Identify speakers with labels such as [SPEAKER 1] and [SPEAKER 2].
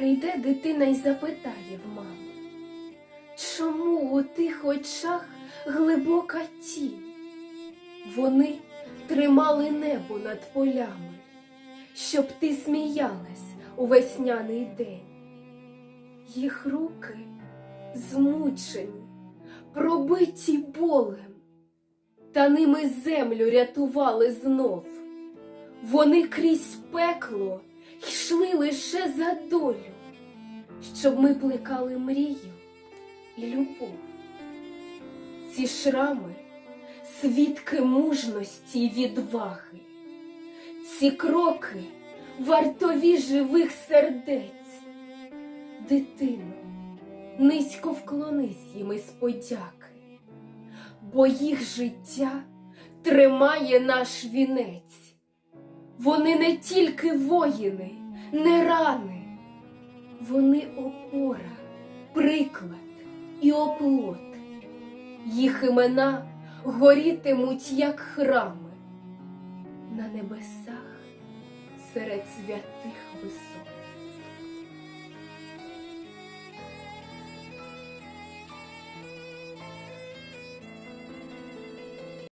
[SPEAKER 1] Прийде дитина й запитає в мами, чому у тих очах глибока тінь? Вони тримали небо над полями, щоб ти сміялась у весняний день. Їх руки змучені, пробиті болем, та ними землю рятували знов. Вони крізь пекло йшли лише за долю, щоб ми плекали мрію і любов. Ці шрами свідки мужності й відваги, ці кроки вартові живих сердець. Дитино, низько вклонись їм із подяки, бо їх життя тримає наш вінець. Вони не тільки воїни, не рани, вони опора, приклад і оплот. Їх імена горітимуть, як храми на небесах серед святих висот.